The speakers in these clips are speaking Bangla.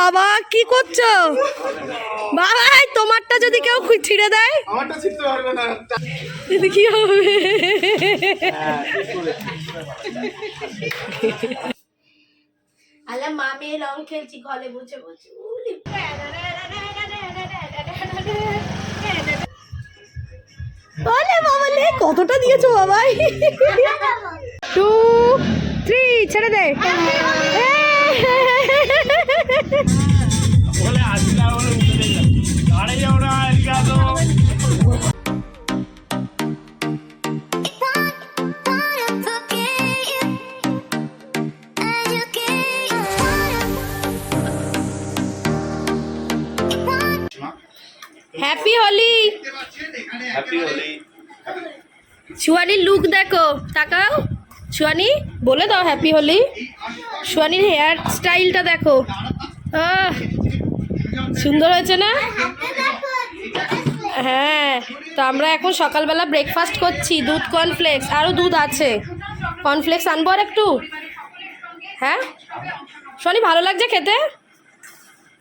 বাবা কি করছ বাবা তোমারটা যদি কেউ ছিঁড়ে দেয় আমারটা ছিটতে পারবে না এতে কি হবে আলা মামে রং খেলছি ঘরে বসে বসে উলি বলে বাবালে কতটা দিয়েছ বাবাই টু থ্রি ছেড়ে দে হ্যাপি হোলি হ্যাপি হোলি সুয়ানির লুক দেখো তাকাও। সুয়ানি বলে দাও হ্যাপি হোলি সুয়ানির হেয়ার স্টাইলটা দেখো। সুন্দর হয়েছে না? হ্যাঁ তো আমরা এখন সকালবেলা ব্রেকফাস্ট করছি, দুধ কর্নফ্লেক্স আরও দুধ আছে। কর্নফ্লেক্স আনব আর একটু? হ্যাঁ? শনি ভালো লাগছে খেতে?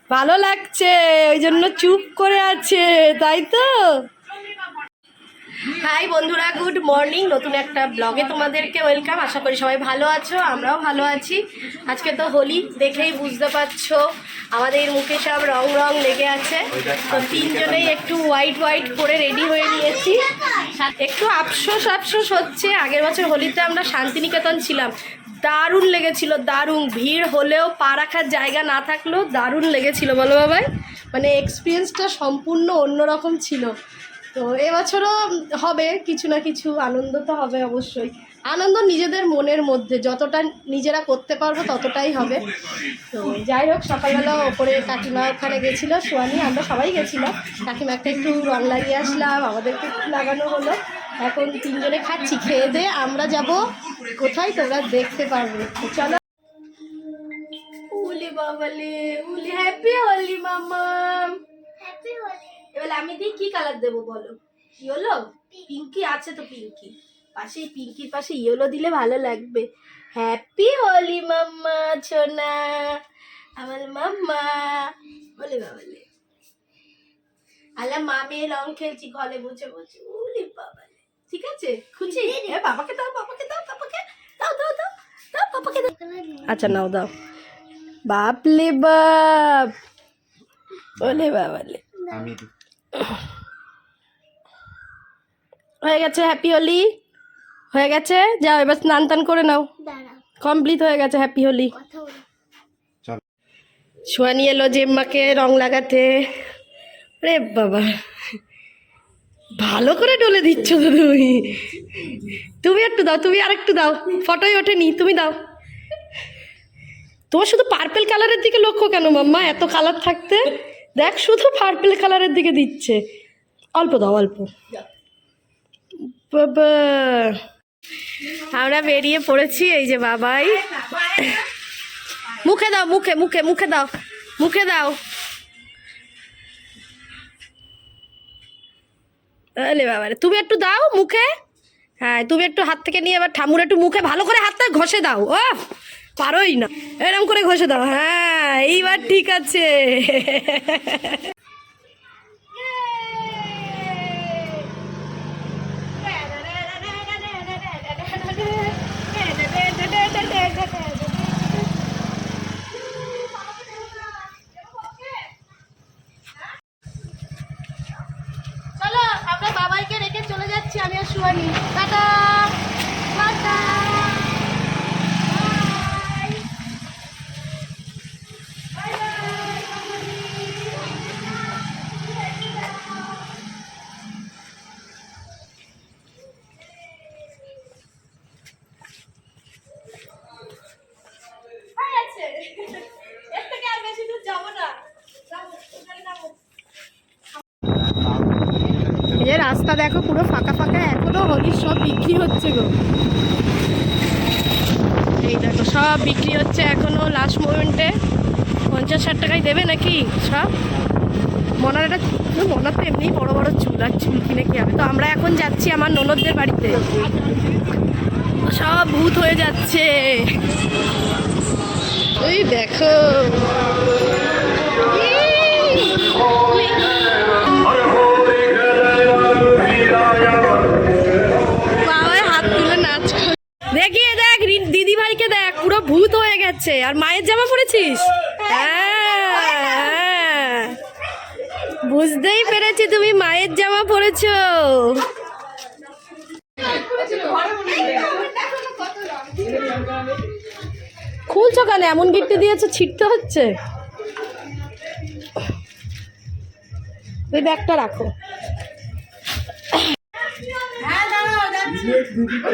ভালো লাগছে, ওই জন্য চুপ করে আছে, তাই তো? হাই বন্ধুরা গুড মর্নিং নতুন একটা ব্লগে তোমাদেরকে ওয়েলকাম আশা করি সবাই ভালো আছো, আমরাও ভালো আছি। আজকে তো হোলি দেখেই বুঝতে পারছ, আমাদের মুখে সব রং রং লেগে আছে। তো তিনজনেই একটু হোয়াইট হোয়াইট করে রেডি হয়ে নিয়েছি। একটু আফসোস আফসোস হচ্ছে, আগের বছর হোলিতে আমরা শান্তিনিকেতন ছিলাম। দারুণ লেগেছিল, দারুণ। ভিড় হলেও পা রাখার জায়গা না থাকলেও দারুণ লেগেছিল, বলো বাবাই? মানে এক্সপিরিয়েন্সটা সম্পূর্ণ অন্যরকম ছিল। তো এবছরও হবে, কিছু না কিছু আনন্দ তো হবে অবশ্যই। আনন্দ নিজেদের মনের মধ্যে, যতটা নিজেরা করতে পারব ততটাই হবে। তো যাই হোক, সকালবেলা ওপরে কাকিমা ওখানে গেছিল, সোয়ানি, আমরা সবাই গেছিলাম। কাকিমাকে একটু রং লাগিয়ে আসলাম, আমাদেরকে লাগানো হলো। এখন তিনজনে খাচ্ছি, খেয়ে দিয়ে আমরা যাব কোথায় তোমরা দেখতে পারবে। চলো। উলি হ্যাপি হোলি মামাম এবার আমি দিই কি কালার দেবো বলো? ইয়েলো পিঙ্কি আছে তো পিঙ্কি পাশে পিঙ্কির পাশে ইয়েলো দিলে ভালো লাগবে। হ্যাপি হোলি মাম্মা, ছোনা। আমার মাম্মা। বলে বাবালে আলা মামে রং খেলছি, ঘরে বসে বসে। উলি বাবালে ঠিক আছে, খুশি? হ্যাঁ বাবাকে দাও বাবাকে দাও বাবাকে দাও দাও দাও দাও, বাবাকে দাও। আচ্ছা নাও, দাও। বাপলে, বাপ। বলে বাবালে আমি হয়ে গেছে হ্যাপি হোলি হয়ে গেছে? যাও এবার স্নান টান করে নাও। কমপ্লিট হয়ে গেছে হ্যাপি হোলি চল। সোয়ানি এলো জেম্মাকে রং লাগাতে। রে বাবা। ভালো করে ডলে দিচ্ছ তো তুমি। তুমি একটু দাও তুমি আর একটু দাও। ফটোই ওঠেনি তুমি দাও। তোমার শুধু পার্পেল কালারের দিকে লক্ষ্য কেন মাম্মা? এত কালার থাকতে? দেখ শুধু পার্পেল কালারের দিকে দিচ্ছে। অল্প দাও অল্প। বাবা। আমরা বেরিয়ে পড়েছি এই যে বাবাই। মুখে দাও মুখে মুখে মুখে দাও মুখে দাও। আরে বাবা তুমি একটু দাও মুখে। হ্যাঁ তুমি একটু হাত থেকে নিয়ে এবার ঠামুর একটু মুখে ভালো করে হাতটা ঘষে দাও ও পারোই না। এরকম করে ঘষে দাও। হ্যাঁ এইবার ঠিক আছে। ফাঁকা ফাঁকা এখনও হোলির সব বিক্রি হচ্ছে গো। এই দেখো, সব বিক্রি হচ্ছে এখনও লাস্ট মোমেন্টে পঞ্চাশ ষাট টাকায় দেবে নাকি সব? মনার একটা মনার তো এমনি বড় বড় চুল, আর চুল কিনে কি হবে? তো আমরা এখন যাচ্ছি আমার ননদদের বাড়িতে। সব ভূত হয়ে যাচ্ছে। এই দেখো। ভূত হয়ে গেছে। আর মায়ের জামা পরেছিস? হ্যাঁ। বুঝতেই পেরেছি তুমি মায়ের জামা পরেছো। খুলছো কেন? এমন গিট্টি দিয়েছ, ছিটতে হচ্ছে। ওই ব্যাগটা রাখো।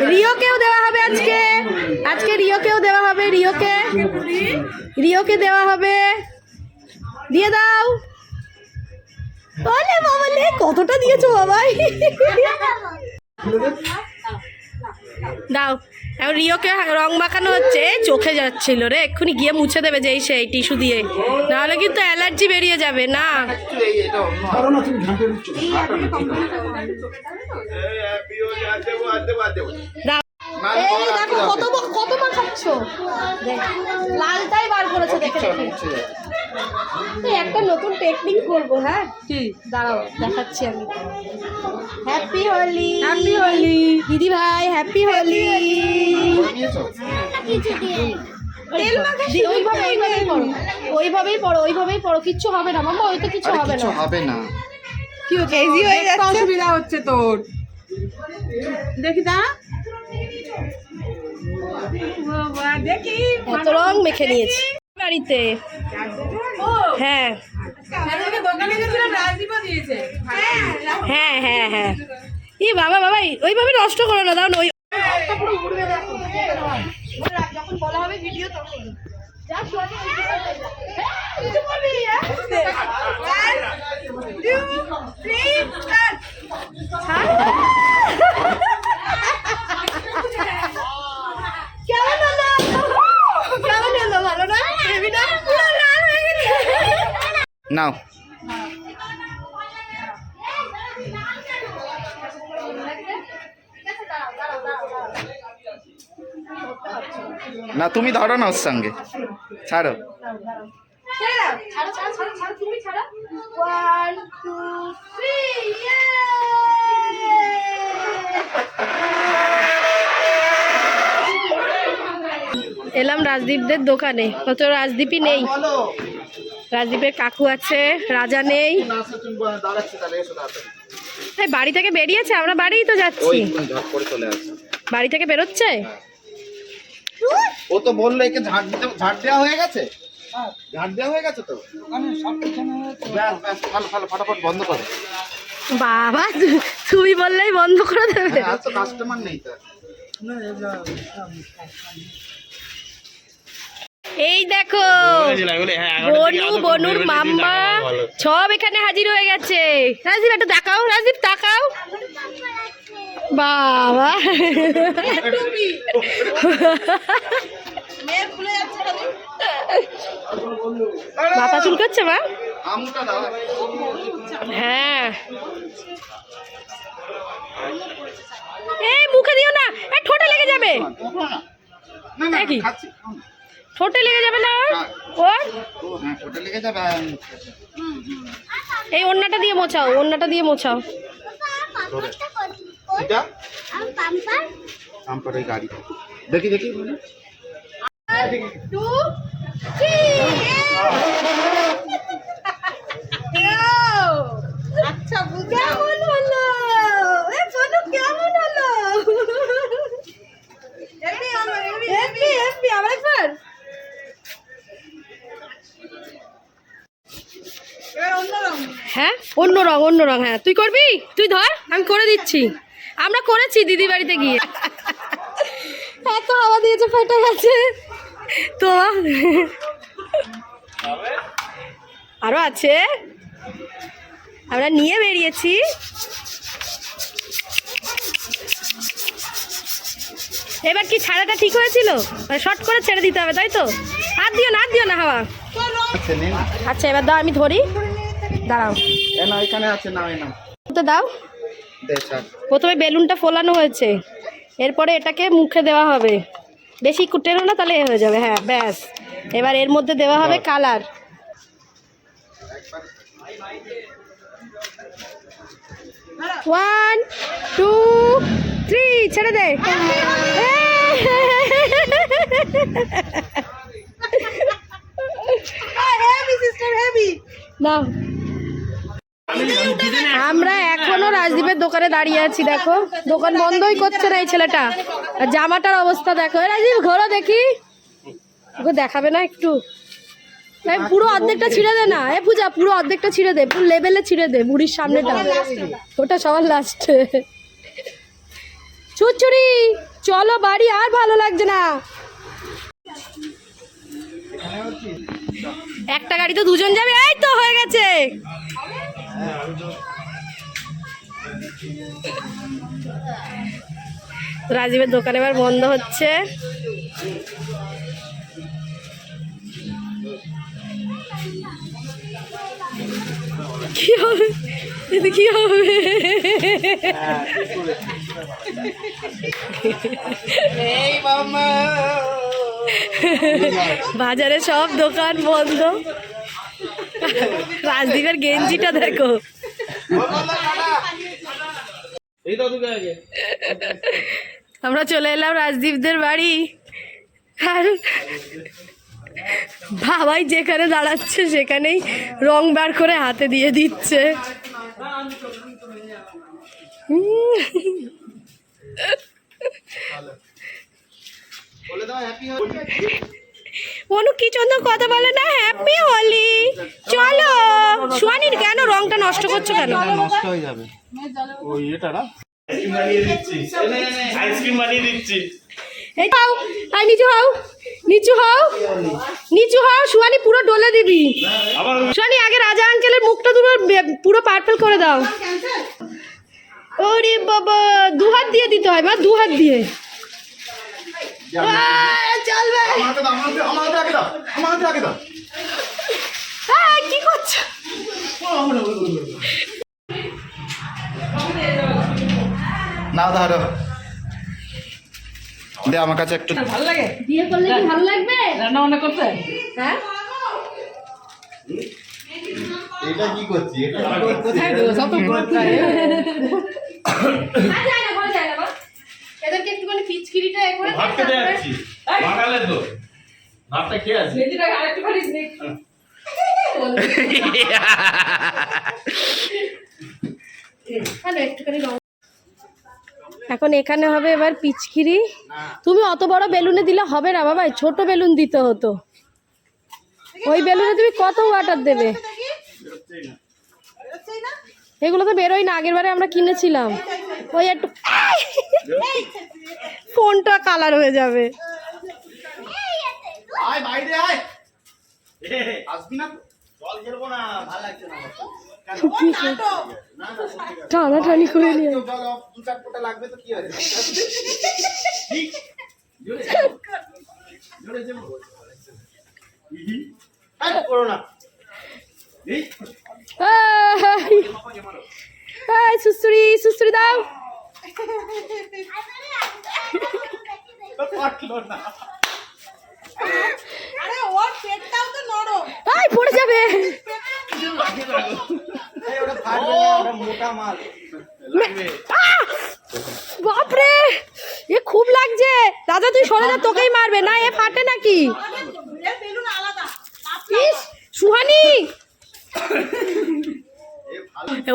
রিওকেও দেওয়া হবে আজকে। আজকে রিওকেও দেওয়া হবে, রিওকে। রিওকে দেওয়া হবে। দিয়ে দাও। বলে লে, কতটা দিয়েছ বাবাই দাও। এখন রিওকে রং মাখানো হচ্ছে এই চোখে যাচ্ছিল রে এক্ষুনি গিয়ে মুছে দেবে যেই সেই টিস্যু দিয়ে। নাহলে কিন্তু অ্যালার্জি বেরিয়ে যাবে না। কত কত মাখাচ্ছ লালটাই বার করেছে দেখে দেখে। একটা নতুন টেকনিক করব হ্যাঁ? কি? দাঁড়াও দেখাচ্ছি আমি। হ্যাপি হোলি হ্যাপি হোলি দিদি ভাই হ্যাপি হোলি তেল মাখা ওইভাবেই পড়ো। ওইভাবেই পড়ো ওইভাবেই পড়ো। কিচ্ছু হবে না মামা ওই তো কিচ্ছু হবে না। হবে না। কি হচ্ছে? ইজি হয়ে যাচ্ছে। অসুবিধা হচ্ছে তোর। দেখি দা দেখি এত রং মেখে নিয়েছি। বাড়িতে। হ্যাঁ। দিয়েছে। হ্যাঁ হ্যাঁ হ্যাঁ। ই বাবা বাবা ওইভাবে নষ্ট করো না দাও না ওই যখন বলা হবে ভিডিও তখন যা শোনে কিছু করবি কেমন হলো কেমন হলো ভালো না হেবি না পুরো লাল হয়ে গেছে নাও। না তুমি ধরো না ওর সঙ্গে। ছাড়ো। এলাম রাজদীপদের দোকানে। অত রাজদীপই নেই। রাজদীপের কাকু আছে রাজা নেই। এই বাড়ি থেকে বেরিয়েছে আমরা বাড়িই তো যাচ্ছি। বাড়ি থেকে বেরোচ্ছে? ও তো বলল একে ঝাড় দিতে ঝাড় দেওয়া হয়ে গেছে? ঝাড় দেওয়া হয়ে গেছে তো? ব্যাস ব্যাস ভালো ভালো ফটাফট বন্ধ করো। বাবা তু- তুমি বললেই বন্ধ করে দেবে। হ্যাঁ, কাস্টমার নেই তো। এই দেখো বনু বনুর মাম্মা সব এখানে হাজির হয়ে গেছে। রাজদীপ একটু তাকাও রাজদীপ তাকাও। বাবা। মাথা চুলকাচ্ছে মা? হ্যাঁ। এই মুখে দিও না ঠোঁটে লেগে যাবে। না না খাচ্ছি ঠোঁটে লেগে যাবে না ওর? হ্যাঁ লেগে যাবে এই ওন্নাটা দিয়ে মোছাও ওন্নাটা দিয়ে মোছাও এটা আমপার ওই গাড়ি দেখি দেখি টু আচ্ছা কেমন হলো এ কেমন হলো আবার একবার হ্যাঁ? অন্য রং অন্য রং হ্যাঁ। তুই করবি? তুই ধর আমি করে দিচ্ছি। আমরা করেছি দিদি বাড়িতে গিয়ে। এত হাওয়া দিয়েছে ফেটে গেছে। তো আরও আছে। আমরা নিয়ে বেরিয়েছি। এবার কি ছাড়াটা ঠিক হয়েছিল? মানে শর্ট করে ছেড়ে দিতে হবে তাই তো? হাত দিও না হাত দিও না হাওয়া। না আচ্ছা এবার দাও আমি ধরি। দাঁড়াও। এ এখানে আছে না এ তো দাও। প্রথমে বেলুনটা ফোলানো হয়েছে। এরপরে এটাকে মুখে দেওয়া হবে। বেশি কুটেনো না তাহলে এ হয়ে যাবে। হ্যাঁ ব্যাস। এবার এর মধ্যে দেওয়া হবে কালার। ওয়ান টু থ্রি ছেড়ে দে। এই! আমরা এখনও রাজদীপের দোকানে দাঁড়িয়ে আছি দেখো। দোকান বন্ধই করছে না এই ছেলেটা। আর জামাটার অবস্থা দেখো। রাজদীপ ঘোরো দেখি। ওকে দেখাবে না একটু? পুরো অর্ধেকটা ছিঁড়ে দে না। এ পূজা পুরো অর্ধেকটা ছিঁড়ে দে পুরো লেভেলে ছিঁড়ে দে বুড়ির সামনেটা ওটা সবার লাস্টে ছুচুরি চলো বাড়ি আর ভালো লাগছে না। একটা গাড়ি তো দুজন যাবে। এই তো হয়ে গেছে। রাজীবের দোকান এবার বন্ধ হচ্ছে। কি হবে? কি হবে? বাজারে সব দোকান বন্ধ। রাজদীপের গেঞ্জিটা দেখো। আমরা চলে এলাম রাজদীপদের বাড়ি। আর বাবাই যেখানে দাঁড়াচ্ছে সেখানেই রং বার করে হাতে দিয়ে দিচ্ছে। উম, বলে দাও হ্যাপি হোলি অনু কি চন্দন কথা বলে না? হ্যাপি হোলি চলো সোয়ানির কেন রংটা নষ্ট করছ কেন? নষ্ট হয়ে যাবে। ওই এটা না? আইসক্রিম বানিয়ে দিচ্ছি। এই হাও আই নিচু হাও নিচু হাও নিচু হাও সুয়ানি পুরো ডলে দিবি। আবার সুয়ানি আগে রাজা আঙ্কেলের মুখটা পুরো পুরো পার্পল করে দাও। ওরে বাবা দু হাত দিয়ে দিতে হয় বা দু হাত দিয়ে। চলবে আমার হাতে আমার হাতে আমার হাতে আগে দাও আমার হাতে আগে দাও কি করছ না ধরো দে আমার কাছে একটু বিয়ে করলে কি ভালো লাগবে রান্না বান্না করতে হ্যাঁ এটা কি করছি এটা মা। এদেরকে একটুখানি পিচকিরিটা এ করে ভাত খেতে যাচ্ছি বাঙালের তো। ভাতটা খেয়ে আছি একটুখানি রং- এখন এখানে হবে এবার পিচকিরি তুমি অত বড় বেলুনে দিলে হবে না বাবা ছোট বেলুন দিতে হতো। ওই বেলুনে তুমি কত ওয়াটার দেবে? এগুলো তো বেরোয় না আগের বারে আমরা কিনেছিলাম। ওই একটু ফোনটা কালার হয়ে যাবে। টানাটানি করে নিয়ে। করো না। সুসুরি সুসুরি দাও! বাপরে, এ খুব লাগছে। দাদা, তুই সরে যা, তোকেই মারবে। না, এ ফাটে নাকি? সুহানি!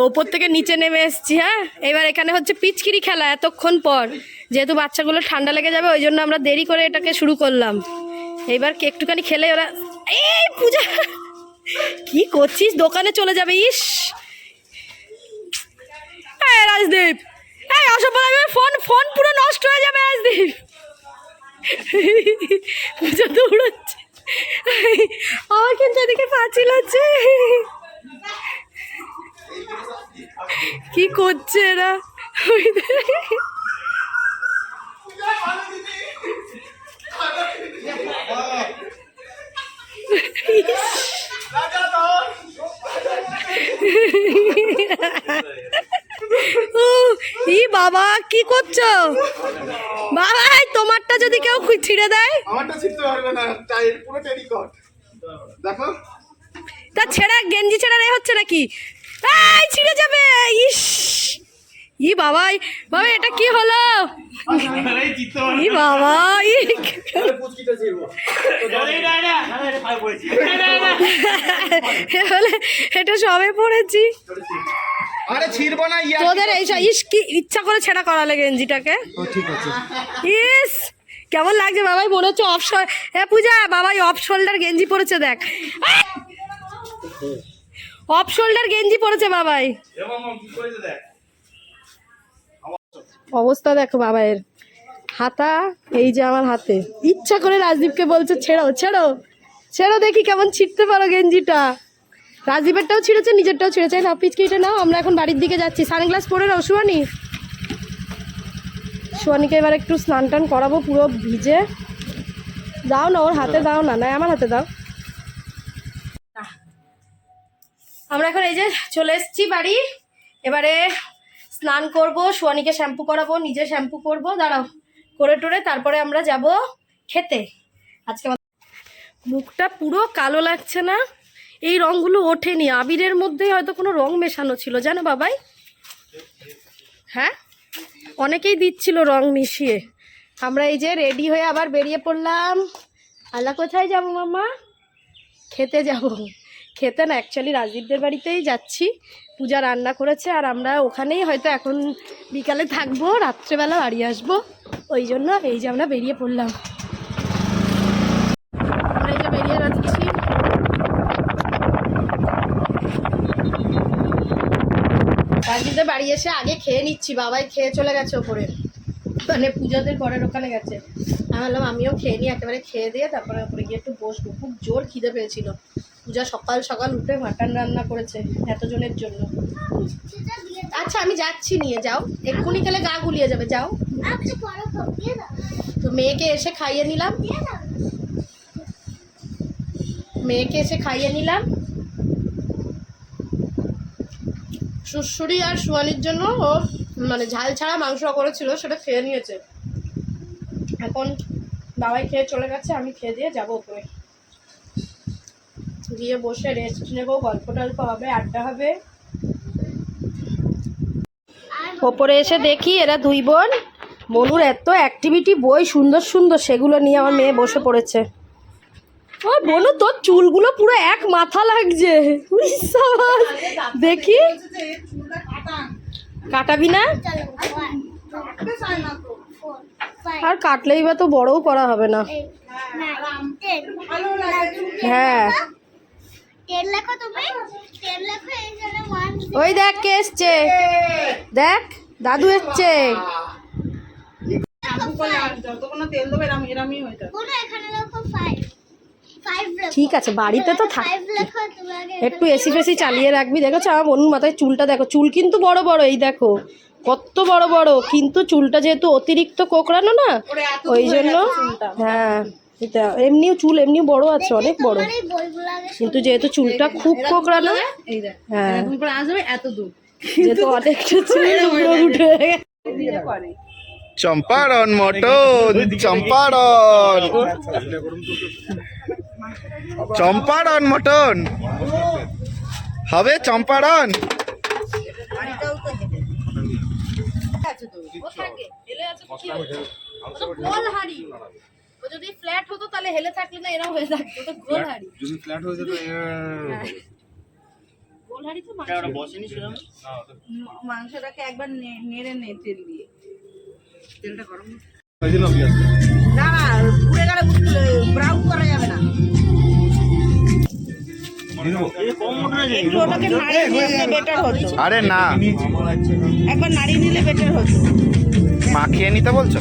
ওপর থেকে নিচে নেমে এসছি হ্যাঁ? এবার এখানে হচ্ছে পিচকিরি খেলা এতক্ষণ পর। যেহেতু বাচ্চাগুলো ঠান্ডা লেগে যাবে, ওই জন্য আমরা দেরি করে এটাকে শুরু করলাম। এইবার কি একটুখানি খেলে ওরা এই পূজা! কি করছিস? দোকানে চলে যাবে, ইস! এই রাজদীপ! এই অসভ্য ফোন ফোন পুরো নষ্ট হয়ে যাবে, রাজদীপ! পূজা দৌড়াচ্ছে। আমার কিন্তু এদিকে পাঁচিল আছে কি করছে এরা? ই বাবা কি করছ? বাবা তোমারটা যদি কেউ ছিঁড়ে দেয়? আমারটা ছিঁড়তে পারবে না পুরো টেরিকট দেখো। তা ছেঁড়া গেঞ্জি ছেঁড়া রে হচ্ছে নাকি? এই ছিঁড়ে যাবে ইস। ই বাবাই বাবা এটা কি হলো? ই বাবা ই পুচকিটা ছিড়বো এই না না এটা সবে পড়েছি। আরে ছিড়বো না তোদের এই ইস কি ইচ্ছা করে ছেঁড়া করালে গেঞ্জিটাকে। ও ঠিক আছে। ইস কেমন লাগছে বাবাই? মনে হচ্ছে অফ হ্যাঁ পূজা বাবাই অফ শোল্ডার গেঞ্জি পরেছে দেখ। অফ শোল্ডার গেঞ্জি পরেছে বাবাই। দেখ? অবস্থা দেখো বাবাইয়ের হাতা, এই যে আমার হাতে। ইচ্ছা করে রাজদীপকে বলছে, ছেড়ো ছেড়ো। ছেড়ো দেখি কেমন ছিটতে পারো গেঞ্জিটা। রাজদীপেরটাও ছিঁড়েছে, নিজেরটাও ছিঁড়েছে। না পিচকিটা নাও, আমরা এখন বাড়ির দিকে যাচ্ছি। সানগ্লাস পরে নাও, সুয়ানি। সুয়ানিকে এবার একটু স্নান টান করাবো, পুরো ভিজে। দাও না, ওর হাতে দাও না। না আমার হাতে দাও। আমরা এখন এই যে চলে এসেছি বাড়ি। এবারে স্নান করব, সোয়ানিকে শ্যাম্পু করাবো, নিজে শ্যাম্পু করব, দাঁড়াও, করে টোরে তারপরে আমরা যাব খেতে। আজকে মুখটা পুরো কালো লাগছে না, এই রঙগুলো ওঠেনি, আবিরের মধ্যে হয়তো কোনো রং মেশানো ছিল, জানো বাবাই? হ্যাঁ? অনেকেই দিচ্ছিল রং মিশিয়ে। আমরা এই যে রেডি হয়ে আবার বেরিয়ে পড়লাম। আল্লাহ কোথায় যাব মামা? খেতে যাব। খেতে না অ্যাকচুয়ালি রাজদীপদের বাড়িতেই যাচ্ছি। পূজা রান্না করেছে আর আমরা ওখানেই হয়তো এখন বিকালে থাকব, রাত্রেবেলা বাড়ি আসব। ওই জন্য এই যে আমরা বেরিয়ে পড়লাম। এই যে বেরিয়ে যাচ্ছি। রাজদীপদের বাড়ি এসে আগে খেয়ে নিচ্ছি, বাবাই খেয়ে চলে গেছে ওপরে। মানে পূজাদের ঘরের ওখানে গেছে। আমি বললাম আমিও খেয়ে নিই, একেবারে খেয়ে দিয়ে তারপরে ওপরে গিয়ে একটু বসবো। খুব জোর খিদে পেয়েছিল। পূজা সকাল সকাল উঠে মাটন রান্না করেছে এতজনের জন্য। আচ্ছা আমি যাচ্ছি নিয়ে, যাও। এক্ষুনি গেলে গা গুলিয়ে যাবে, যাও। তো মেয়েকে এসে খাইয়ে নিলাম। মেয়েকে এসে খাইয়ে নিলাম। সুশুরি আর সুয়ানির জন্য ও মানে ঝাল ছাড়া মাংস করেছিল, সেটা খেয়ে নিয়েছে। এখন বাবাই খেয়ে চলে গেছে, আমি খেয়ে দিয়ে যাব ওপরে। গিয়ে বসে রেস্ট নেব গল্প টল্প হবে আড্ডা হবে। ওপরে এসে দেখি এরা দুই বোন। মনুর এত অ্যাক্টিভিটি বই সুন্দর সুন্দর সেগুলো নিয়ে আমার মেয়ে বসে পড়েছে। ও বনু তোর চুলগুলো পুরো এক মাথা লাগছে। দেখি। কাটাবি না? আর কাটলেই বা তো বড়ও করা হবে না। হ্যাঁ। ওই দেখ কে এসছে? দেখ দাদু এসছে। ঠিক আছে বাড়িতে তো থাক একটু এসি ফেসি চালিয়ে রাখবি। দেখেছ আমার বোনুর মাথায় চুলটা দেখো চুল কিন্তু বড় বড় এই দেখো। কত বড় বড় কিন্তু চুলটা যেহেতু অতিরিক্ত কোকড়ানো না ওই জন্য হ্যাঁ। এটা এমনিও চুল এমনিও বড় আছে অনেক বড়। কিন্তু যেহেতু চুলটা খুব কোকড়ানো এই হ্যাঁ। তুমি করে আসবে এত দূর। যেহেতু অনেকটা চুল উঠে গেছে। মটন চম্পারণ। চম্পারণ মটন। হবে চম্পারণ। ও আছে তো যদি ফ্ল্যাট হতো তাহলে হেলে থাকলে না এরকম হয়ে থাকতো। তো গোল হাড়ি। যদি ফ্ল্যাট হয়ে যেত গোল হাড়ি তো মাংস। বসেনি সেরকম মাংসটাকে একবার নে- নেড়ে নে তেল দিয়ে। তেলটা গরম না না পুড়ে গেলে ব্রাউন করা যাবে না। আরে না। একবার নাড়িয়ে নিলে বেটার হতো। মাখিয়ে নিতে বলছো?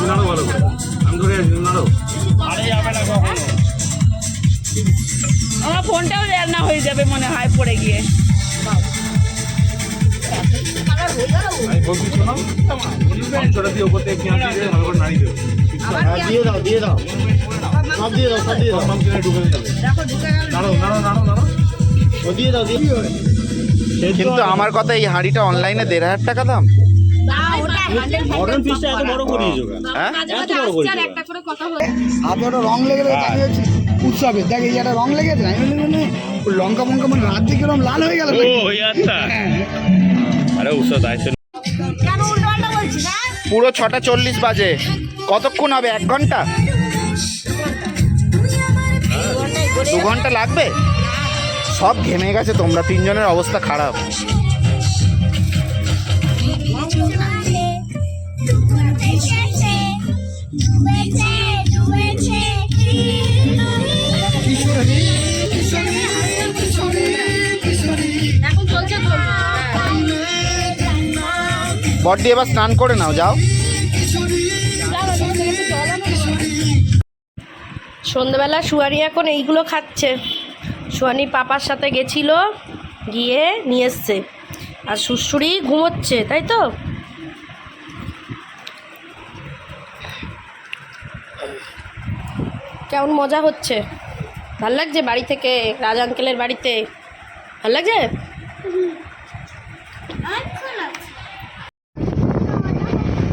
নাড়ো ভালো করে। আমি ধরে নাড়ো। আরে যাবে না কখনো। আমার ফোনটাও রান্না হয়ে যাবে মনে হয় পড়ে গিয়ে। দিয়ে দাও। দিয়ে দিয়ে কিন্তু আমার কথা এই হাঁড়িটা অনলাইনে দেড় হাজার টাকা দাম? হাতে ওটা রং লেগে গেছে আমি হচ্ছে উৎসবে। দেখ এই একটা রং লেগেছে আমি বলি মানে লঙ্কা মঙ্কা মানে রাত লাল হয়ে গেল আচ্ছা। আরে উৎসব দায়িত্ব হ্যাঁ? পুরো ছটা চল্লিশ বাজে। কতক্ষণ হবে? এক ঘণ্টা? দু ঘণ্টা লাগবে? সব ঘেমে গেছে তোমরা তিনজনের অবস্থা খারাপ। বড্ডি, এবার স্নান করে নাও, যাও। সন্ধ্যেবেলা সুয়ানি এখন এইগুলো খাচ্ছে। সুয়ানি পাপার সাথে গেছিল, গিয়ে নিয়ে এসছে। আর শ্বশুরি ঘুমোচ্ছে, তাই তো? কেমন মজা হচ্ছে? ভালো লাগছে বাড়ি থেকে? রাজ আঙ্কেলের বাড়িতে? ভালো লাগছে?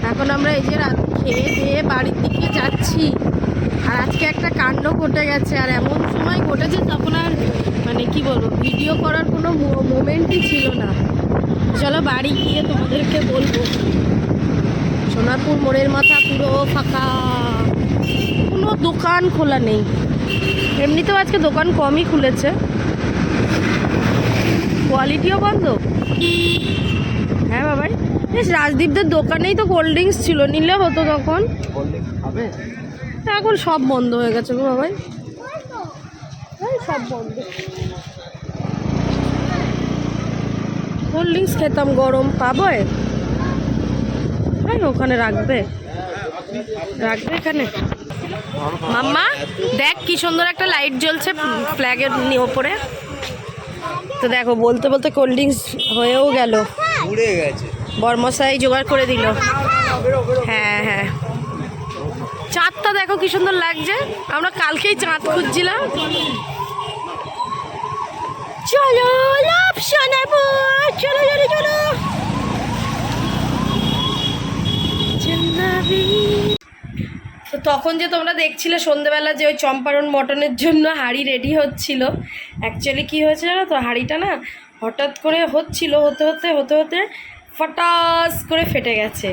এখন আমরা এই যে রাত খেয়ে দিয়ে বাড়ির দিকে যাচ্ছি। আর আজকে একটা কাণ্ড ঘটে গেছে, আর এমন সময় ঘটেছে তখন আর মানে কি বলব ভিডিও করার কোনো মোমেন্টই ছিল না। চলো বাড়ি গিয়ে তোমাদেরকে বলব। সোনারপুর মোড়ের মাথা পুরো ফাঁকা। দোকান খোলা নেই। এমনিতেও আজকে দোকান কমই খুলেছে। কোয়ালিটিও বন্ধ। হ্যাঁ বাবাই বেশ রাজদীপদের দোকানেই তো কোল্ড ড্রিঙ্কস ছিল নিলে হতো তখন। এখন সব বন্ধ হয়ে গেছে গো বাবাই। সব বন্ধ। কোল্ড ড্রিঙ্কস খেতাম গরম পাবো? ওখানে রাখবে। রাখবে এখানে। মাম্মা দেখ কি সুন্দর একটা লাইট জ্বলছে ফ্ল্যাগের ওপরে। তো দেখো বলতে বলতে কোল্ড ড্রিঙ্কস হয়েও গেল। বর্মশাই জোগাড় করে দিল। হ্যাঁ হ্যাঁ। চাঁদটা দেখো কি সুন্দর লাগছে। আমরা কালকেই চাঁদ খুঁজছিলাম। চলো লাভ চলো চলো চলো। তো তখন যে তোমরা দেখছিলে সন্ধেবেলা যে ওই চম্পারণ মটনের জন্য হাঁড়ি রেডি হচ্ছিল অ্যাকচুয়ালি কি হয়েছে জানো তো? হাঁড়িটা না হঠাৎ করে হচ্ছিল, হতে হতে হতে হতে ফটাস করে ফেটে গেছে।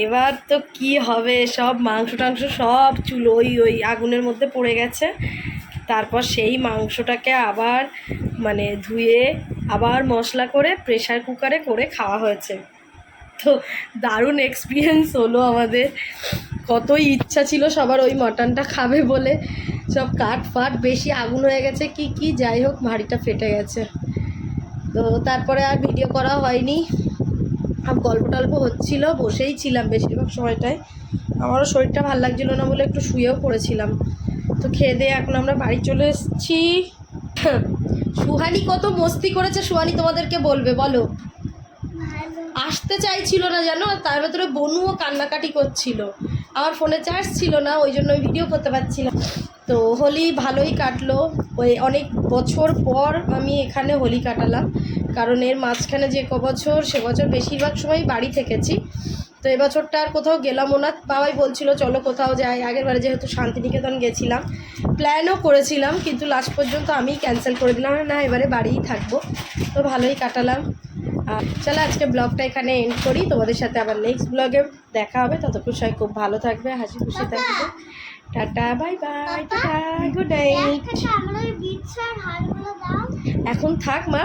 এবার তো কি হবে? সব মাংস টাংস সব চুল ওই ওই আগুনের মধ্যে পড়ে গেছে। তারপর সেই মাংসটাকে আবার মানে ধুয়ে আবার মশলা করে প্রেসার কুকারে করে খাওয়া হয়েছে। তো দারুণ এক্সপিরিয়েন্স হলো আমাদের। কতই ইচ্ছা ছিল সবার ওই মটনটা খাবে বলে। সব কাঠ ফাট বেশি আগুন হয়ে গেছে, কি কি যাই হোক, ভারিটা ফেটে গেছে। তো তারপরে আর ভিডিও করা হয়নি। আর গল্প টল্প হচ্ছিল, বসেই ছিলাম বেশিরভাগ সময়টায়। আমারও শরীরটা ভালো লাগছিল না বলে একটু শুয়েও পড়েছিলাম। তো খেয়ে দিয়ে এখন আমরা বাড়ি চলে এসেছি। সুহানি কত মস্তি করেছে, সুহানি তোমাদেরকে বলবে, বলো। আসতে চাইছিল না জানো তার ভেতরে বনুও কান্নাকাটি করছিল। আমার ফোনে চার্জ ছিল না, ওই জন্য ভিডিও করতে পারছিলাম। তো হোলি ভালোই কাটলো। ওই অনেক বছর পর আমি এখানে হোলি কাটালাম, কারণ এর মাঝখানে যে ক বছর সে বছর বেশিরভাগ সময় বাড়ি থেকেছি। তো এবছরটা আর কোথাও গেলামও না। বাবাই বলছিল, চলো কোথাও যাই। আগের বারে যেহেতু শান্তিনিকেতন গেছিলাম, প্ল্যানও করেছিলাম, কিন্তু লাস্ট পর্যন্ত আমি ক্যান্সেল করে দিলাম। না, এবারে বাড়িই থাকব। তো ভালোই কাটালাম। আর চলো আজকে ব্লগটা এখানে এন্ড করি। তোমাদের সাথে আবার নেক্সট ব্লগে দেখা হবে। ততক্ষণ সবাই খুব ভালো থাকবে হাসি খুশি থাকবে। Tata bye bye tata. Good night এখন থাক মা।